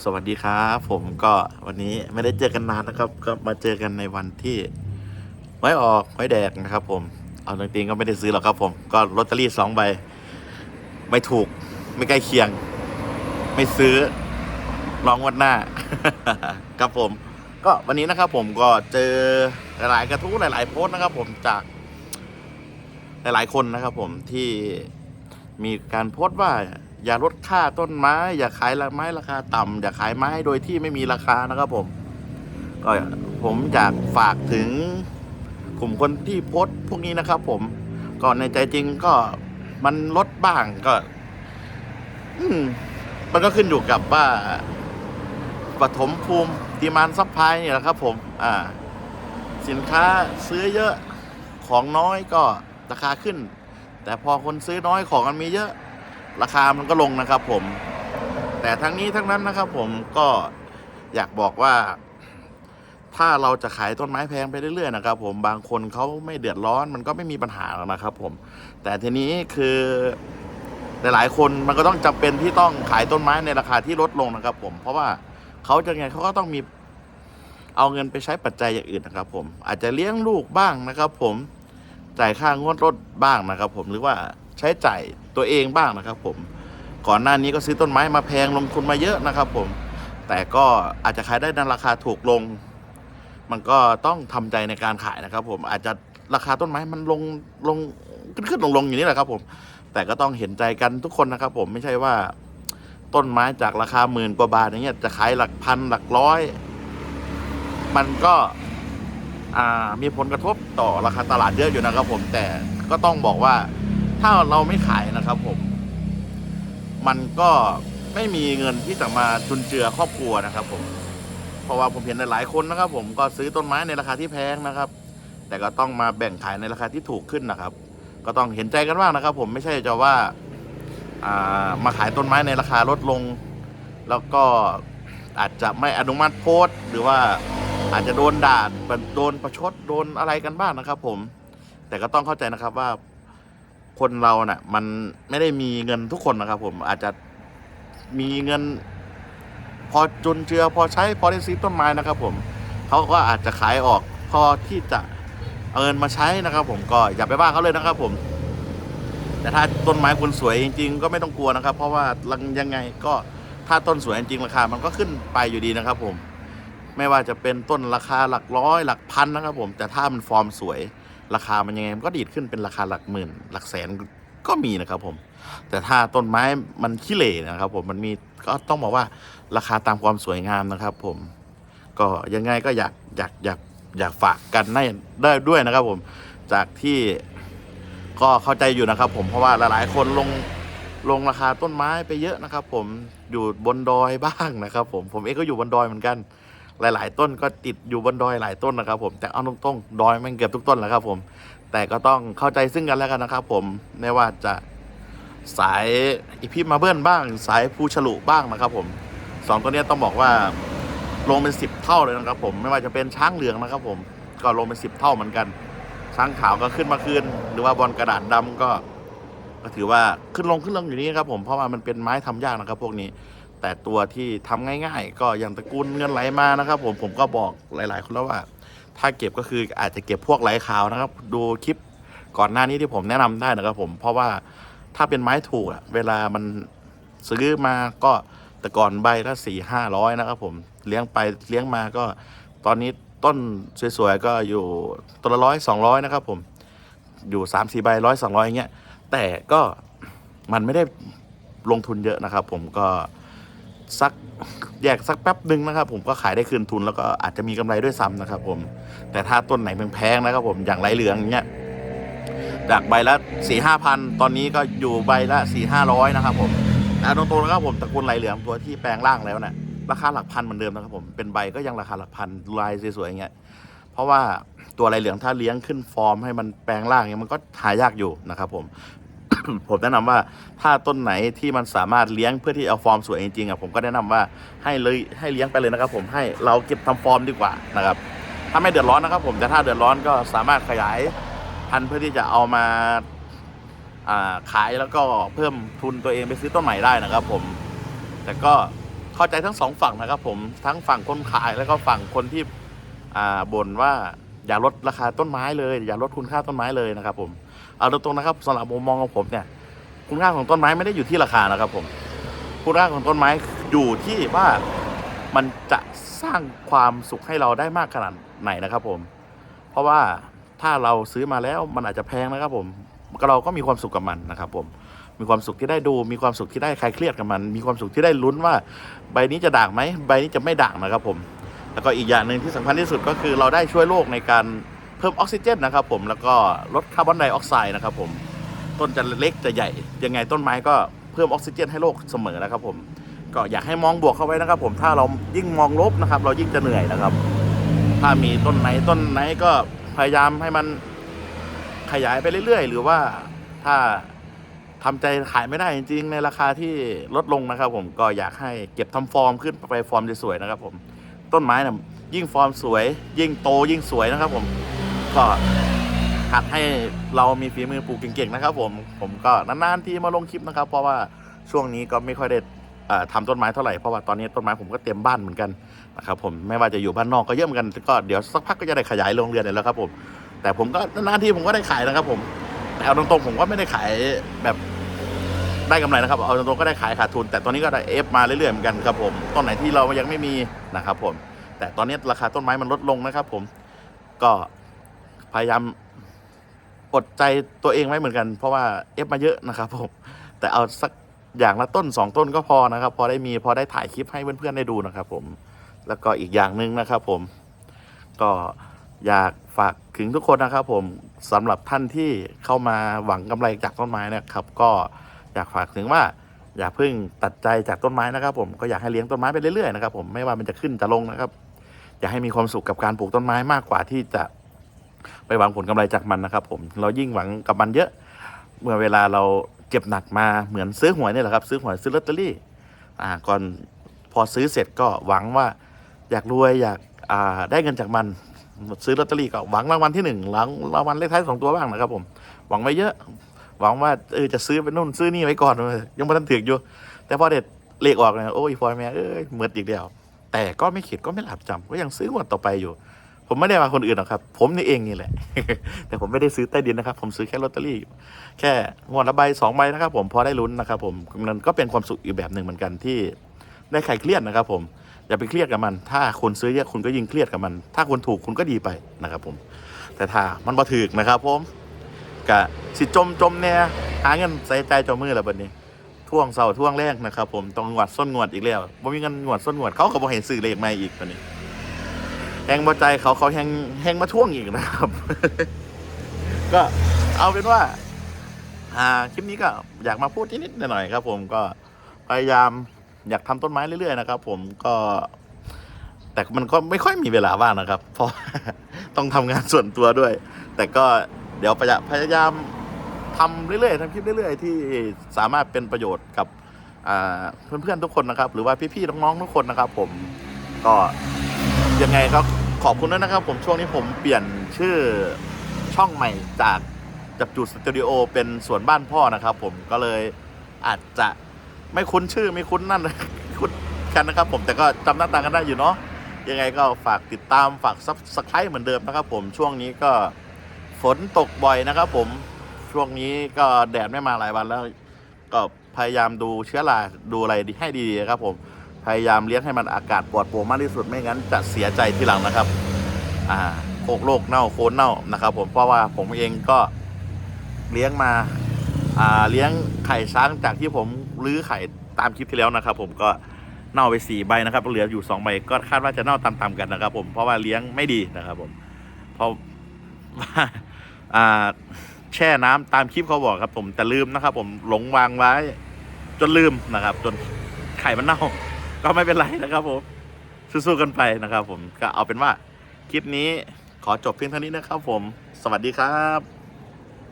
สวัสดีครับ ผมก็วันนี้ไม่ได้เจอกันนานนะครับ ก็มาเจอกันในวันที่ไว้ออกไว้แดกนะครับผมเอาจริงๆก็ไม่ได้ซื้อหรอกครับผมก็ลอตเตอรี่สองใบไม่ถูกไม่ใกล้เคียง ไม่ซื้อลองงวันหน้า ครับผม ก็วันนี้นะครับ ผมก็เจอหลายๆกระทู้หลาย ๆ โพสต์นะครับ ผมจากหลายๆคนนะครับ ผมที่มีการโพสต์ว่า อย่าลดค่าต้นไม้ อย่าขายไม้ราคาต่ำอย่าขายไม้โดยที่ไม่มีราคานะครับผมก็ผมอยากฝากถึงกลุ่มคนที่โพสต์พวกนี้นะครับ ผมก็ในใจจริงก็มันลดบ้างก็ อืมมันก็ขึ้นอยู่กับว่าปฐมภูมิดีมานซัพพลายนี่แหละครับ ผม อ่า สินค้าซื้อเยอะของน้อยก็ราคาขึ้น แต่พอคนซื้อน้อยของมันมีเยอะ ราคามันก็ลงนะครับผม แต่ทั้งนี้ทั้งนั้นนะครับผมก็อยากบอกว่า ถ้าเราจะขายต้นไม้แพงไปเรื่อยๆนะครับ ผมบางคนเขาไม่เดือดร้อนมันก็ไม่มีปัญหาหรอกนะครับ ผม แต่ทีนี้คือหลายๆคนมันก็ต้องจำเป็นที่ต้องขายต้นไม้ในราคาที่ลดลงนะครับ ผม เพราะว่าเขาจะไงเขาก็ต้องมีเอาเงินไปใช้ปัจจัยอย่างอื่นนะครับ ผม อาจจะเลี้ยงลูกบ้างนะครับ ผมจ่ายค่างวดรถบ้างนะครับ ผมหรือว่า ใช้จ่ายตัวเองบ้างนะครับ ผม ก่อนหน้านี้ก็ซื้อต้นไม้มาแพงลงทุนมาเยอะนะครับ ผม แต่ก็อาจจะขายได้ในราคาถูกลง มันก็ต้องทำใจในการขายนะครับ ผมอาจจะราคาต้นไม้มันลงลงขึ้นขึ้นลงลงอย่างนี้แหละครับ ผม แต่ก็ต้องเห็นใจกันทุกคนนะครับ ผมไม่ใช่ว่า ต้นไม้จากราคาหมื่นกว่าบาทอย่างเงี้ยจะขายหลักพันหลักร้อย มันก็มีผลกระทบต่อราคาตลาดเยอะอยู่นะครับ ผมแต่ก็ต้องบอกว่า ถ้าเราไม่ขายนะครับผม มันก็ไม่มีเงินที่จะมาจุนเจือครอบครัวนะครับ ผม เพราะว่าผมเห็นหลายๆคนนะครับ ผมก็ซื้อต้นไม้ในราคาที่แพงนะครับ แต่ก็ต้องมาแบ่งขายในราคาที่ถูกขึ้นนะครับ ก็ต้องเห็นใจกันบ้างนะครับ ผมไม่ใช่จะว่าามาขายต้นไม้ในราคาลดลง แล้วก็อาจจะไม่อนุมัติโพสต์ หรือว่าอาจจะโดนด่าโดนประชดโดนอะไรกันบ้างนะครับ ผม แต่ก็ต้องเข้าใจนะครับว่า คนเราเนะ่ะ มันไม่ได้มีเงินทุกคนนะครับ ผมอาจจะมีเงิน พอจุนเจือพอใช้พอได้ซื้อต้นไม้นะครับ ผมเขาก็อาจจะขายออกพอที่จะเอาเงินมาใช้นะครับ ผมก็อย่าไปว่าเขาเลยนะครับ ผม แต่ถ้าต้นไม้คุณสวยจริง ๆ ก็ไม่ต้องกลัวนะครับ เพราะว่ายังไงก็ถ้าต้นสวยจริงราคา มันก็ขึ้นไปอยู่ดีนะครับ ผม ไม่ว่าจะเป็นต้นราคาหลักร้อย หลักพันนะครับ ผมแต่ถ้ามันฟอร์มสวย ราคามันยังไงมันก็ดีดขึ้นเป็นราคาหลักหมื่น หลักแสนก็มีนะครับผม แต่ถ้าต้นไม้มันขี้เหร่นะครับ ผมมันมีก็ต้องบอกว่าราคาตามความสวยงามนะครับ ผม ก็ยังไงก็อยากอยากอยากอยากฝากกันได้ได้ด้วยนะครับ ผมจากที่ก็เข้าใจอยู่นะครับ ผมเพราะว่าหลายๆ คนลงลงราคาต้นไม้ไปเยอะนะครับ ผมอยู่บนดอยบ้างนะครับ ผมผมเองก็อยู่บนดอยเหมือนกัน หลาย ๆ ต้นก็ติดอยู่บนดอยหลายต้นนะครับ ผมแต่เอาตรงๆดอยม่งเกือบทุกต้นแหล้วครับผม แต่ก็ต้องเข้าใจซึ่งกันและกันนะครับ ผมไม่ว่าจะสายอีพีมาเบิลบ้าง สายภูฉลุบ้างนะครับ ผมสองตัวนี้ต้องบอกว่าลงเป็นสิบเท่าเลยนะครับ ผมไม่ว่าจะเป็นช้างเหลืองนะครับ ผมก็ลงเป็นสิบเท่าเหมือนกัน ช้างขาวก็ขึ้นมาคืนหรือว่าบอลกระดาษดำก็ก็ถือว่าขึ้นลงขึ้นลงอยู่นี่ครับผมเพราะว่ามันเป็นไม้ทำยากนะครับ พวกนี้ แต่ตัวที่ทำง่ายๆ ก็อย่างตระกูลเงินไหลมานะครับ ผมผมก็บอกหลาย ๆ คนแล้วว่า ถ้าเก็บก็คืออาจจะเก็บพวกไหลขาวนะครับ ดูคลิปก่อนหน้านี้ที่ผมแนะนำได้นะครับ ผมเพราะว่าถ้าเป็นไม้ถูกอะเวลามันซื้อมาก็แต่ก่อนใบละสี่ห้าร้อยนะครับ ผมเลี้ยงไปเลี้ยงมาก็ตอนนี้ต้นสวยๆก็อยู่ตัวละร้อยสองร้อยนะครับ ผมอยู่สามสี่ใบร้อยสองร้อยอย่างเงี้ยแต่ก็มันไม่ได้ลงทุนเยอะนะครับ ผมก็ สักแยกสักแป๊บหนึ่งนะครับ ผมก็ขายได้คืนทุนแล้วก็อาจจะมีกำไรด้วยซ้ำนะครับ ผม แต่ถ้าต้นไหนแพงๆนะครับผมอย่างไรเหลืองเงี้ยจากใบละสี่ห้าพันตอนนี้ก็อยู่ใบละสี่ห้าร้อยนะครับ ผมแต่ตรงๆนะครับผมตระกูลไรเหลืองตัวที่แปลงร่างแล้วเนี่ยราคาหลักพันเหมือนเดิมนะครับ ผมเป็นใบก็ยังราคาหลักพันลายสวยๆอย่างเงี้ยเพราะว่าตัวไรเหลืองถ้าเลี้ยงขึ้นฟอร์มให้มันแปลงร่างเงี้ยมันก็หายากอยู่นะครับผม ผมแนะนำว่าถ้าต้นไหนที่มันสามารถเลี้ยงเพื่อที่เอาฟอร์มสวยจริงๆอะผมก็แนะนำว่าให้เลยให้เลี้ยงไปเลยนะครับ ผมให้เราเก็บทำฟอร์มดีกว่านะครับ ถ้าไม่เดือดร้อนนะครับ ผมแต่ถ้าเดือดร้อนก็สามารถขยายพันธุ์เพื่อที่จะเอามาขายแล้วก็เพิ่มทุนตัวเองไปซื้อต้นใหม่ได้นะครับ ผม แต่ก็เข้าใจทั้งสองฝั่งนะครับ ผมทั้งฝั่งคนขายแล้วก็ฝั่งคนที่บ่นว่า อย่าลดราคาต้นไม้เลย อย่าลดคุณค่าต้นไม้เลยนะครับ ผมเอาตรงๆนะครับสำหรับมุมมองของผมเนี่ย คุณค่าของต้นไม้ไม่ได้อยู่ที่ราคานะครับ ผมคุณค่าของต้นไม้อยู่ที่ว่ามันจะสร้างความสุขให้เราได้มากขนาดไหนนะครับ ผม เพราะว่าถ้าเราซื้อมาแล้วมันอาจจะแพงนะครับ ผมเราก็มีความสุขกับมันนะครับ ผมมีความสุขที่ได้ดู มีความสุขที่ได้คลายเครียดกับมัน มีความสุขที่ได้ลุ้นว่า ใบนี้จะด่างไหมใบนี้จะไม่ด่างนะครับ ผม แล้วก็อีกอย่างหนึ่งที่สำคัญที่สุดก็คือเราได้ช่วยโลกในการเพิ่มออกซิเจนนะครับผมแล้วก็ลดคาร์บอนไดออกไซด์นะครับผมต้นจะเล็กจะใหญ่ ยังไงต้นไม้ก็เพิ่มออกซิเจนให้โลกเสมอนะครับผมก็อยากให้มองบวกเข้าไว้นะครับ ผมถ้าเรายิ่งมองลบนะครับ เรายิ่งจะเหนื่อยนะครับ ถ้ามีต้นไหนต้นไหนก็พยายามให้มันขยายไปเรื่อยๆ หรือว่าถ้าทำใจขายไม่ได้จริงๆในราคาที่ลดลงนะครับ ผมก็อยากให้เก็บทำฟอร์มขึ้นไปฟอร์มสวยๆนะครับ ผม ต้นไม้นะยิ่งฟอร์มสวย ยิ่งโตยิ่งสวยนะครับ ผมก็หัดให้เรามีฝีมือปลูกเก่งๆนะครับ ผมผมก็นานๆทีมาลงคลิปนะครับ เพราะว่าช่วงนี้ก็ไม่ค่อยได้เอ่อทำต้นไม้เท่าไหร่เพราะว่าตอนนี้ต้นไม้ผมก็เต็มบ้านเหมือนกันนะครับผมไม่ว่าจะอยู่บ้านนอกก็เยอะเหมือนกันก็เดี๋ยวสักพักก็จะได้ขยายโรงเรือนเนี่ยแล้วครับผมแต่ผมก็นานๆที่ผมก็ได้ขายนะครับ ผมแต่เอาตรงๆผมก็ไม่ได้ขายแบบ ได้กำไรนะครับ เอาตรงๆก็ได้ขายขาดทุน แต่ตอนนี้ก็ได้เอฟมาเรื่อยๆเหมือนกันครับผมต้นไหนที่เรายังไม่มีนะครับผม แต่ตอนนี้ราคาต้นไม้มันลดลงนะครับ ผมก็พยายามอดใจตัวเองไว้เหมือนกัน เพราะว่าเอฟมาเยอะนะครับผมแต่เอาสักอย่างละต้นสองต้นก็พอนะครับ พอได้มีพอได้ถ่ายคลิปให้เพื่อนๆได้ดูนะครับ ผมแล้วก็อีกอย่างหนึ่งนะครับ ผม ก็อยากฝากถึงทุกคนนะครับ ผมสำหรับท่านที่เข้ามาหวังกำไรจากต้นไม้นะครับ ก็ อยากฝากถึงว่าอย่าเพิ่งตัดใจจากต้นไม้นะครับ ผมก็อยากให้เลี้ยงต้นไม้ไปเรื่อยๆนะครับผมไม่ว่ามันจะขึ้นจะลงนะครับ อยากให้มีความสุขกับการปลูกต้นไม้มากกว่าที่จะไปหวังผลกำไรจากมันนะครับ ผมเรายิ่งหวังกับมันเยอะ เมื่อเวลาเราเจ็บหนักมาเหมือนซื้อหวยเนี่ยแหละครับซื้อหวยซื้อลอตเตอรี่อ่าก่อนพอซื้อเสร็จก็หวังว่า อยากรวยอยากอ่าได้เงินจากมันซื้อลอตเตอรี่ก็หวังรางวัลที่หนึ่งหลังรางวัลเลขท้ายสองตัวบ้างนะครับ ผมหวังไว้เยอะ หวังว่าเออจะซื้อไปนู่นซื้อนี่ไว้ก่อนยังไม่ทันถึกอยู่ แต่พอเด็ดเลขออกเนี่ยโอ้ยพอยแม่เอ้ยเหมือนอีกแล้วแต่ก็ไม่ขิดก็ไม่หลับจำก็ยังซื้องวดต่อไปอยู่ ผมไม่ได้มาคนอื่นหรอกครับ ผมนี่เองนี่แหละ แต่ผมไม่ได้ซื้อใต้ดินนะครับ ผมซื้อแค่ลอตเตอรี่ แค่งวดละใบสองใบนะครับ ผมพอได้ลุ้นนะครับ ผมมันก็เป็นความสุขอีกแบบหนึ่งเหมือนกันที่ได้ใครเครียดนะครับ ผมอย่าไปเครียดกับมัน ถ้าคุณซื้อเยอะคุณก็ยิ่งเครียดกับมัน ถ้าคุณถูกคุณก็ดีไปนะครับ ผม แต่ถ้ามันบ่ถึกนะครับ ผม กะสิจมจมเนี่ยหาเงินใส่ใจเจามือแล้วบัดนี้ท่วงเสาท่วงแรกนะครับ ผมต้องงวดส้นงวดอีกแล้วบ่มีเงินงวดส้นงวดเขาก็บ่เห็นซื้อเลขใหม่อีกบัดนี้แหงบ่ใจเขาเขาแหงแหงมาท่วงอีกนะครับ ก็เอาเป็นว่า อ่าคลิปนี้ก็อยากมาพูดนิดๆหน่อยๆครับ ผมก็พยายามอยากทำต้นไม้เรื่อยๆนะครับ ผมก็แต่มันก็ไม่ค่อยมีเวลาว่างนะครับ เพราะต้องทำงานส่วนตัวด้วย แต่ก็ เดี๋ยวพยายามทำเรื่อยๆทำคลิปเรื่อยๆ ที่สามารถเป็นประโยชน์กับเพื่อนๆทุกคนนะครับ หรือว่าพี่ๆน้องๆทุกคนนะครับ ผมก็ยังไงก็ขอบคุณด้วยนะครับ ผมช่วงนี้ผมเปลี่ยนชื่อช่องใหม่จากจับจูดสตูดิโอเป็นสวนบ้านพ่อนะครับ ผมก็เลยอาจจะไม่คุ้นชื่อไม่คุ้นนั่นคุ้นกันนะครับ ผมแต่ก็จำหน้าตากันได้อยู่เนาะยังไงก็ฝากติดตามฝากซับสไครต์เหมือนเดิมนะครับ ผมช่วงนี้ก็ ฝนตกบ่อยนะครับ ผมช่วงนี้ก็แดดไม่มาหลายวันแล้ว ก็พยายามดูเชื้อราดูอะไรให้ดีๆครับ ผมพยายามเลี้ยงให้มันอากาศปลอดโปร่งมากที่สุดไม่งั้นจะเสียใจทีหลังนะครับ อ่าโคกโลกเน่าโคนเน่านะครับ ผมเพราะว่าผมเองก็เลี้ยงมาอ่าเลี้ยงไข่ช้างจากที่ผมรื้อไข่ตามคลิปที่แล้วนะครับ ผมก็เน่าไปสี่ใบนะครับเหลืออยู่สองใบก็คาดว่าจะเน่าตามๆกันนะครับ ผมเพราะว่าเลี้ยงไม่ดีนะครับ ผมเพราะ ว่าแช่น้ำตามคลิปเขาบอกครับ ผมแต่ลืมนะครับ ผมหลงวางไว้ จนลืมนะครับ จนไข่มันเน่า ก็ไม่เป็นไรนะครับผมสู้ๆกันไปนะครับ ผมก็เอาเป็นว่าคลิปนี้ขอจบเพียงเท่านี้นะครับ ผม สวัสดีครับ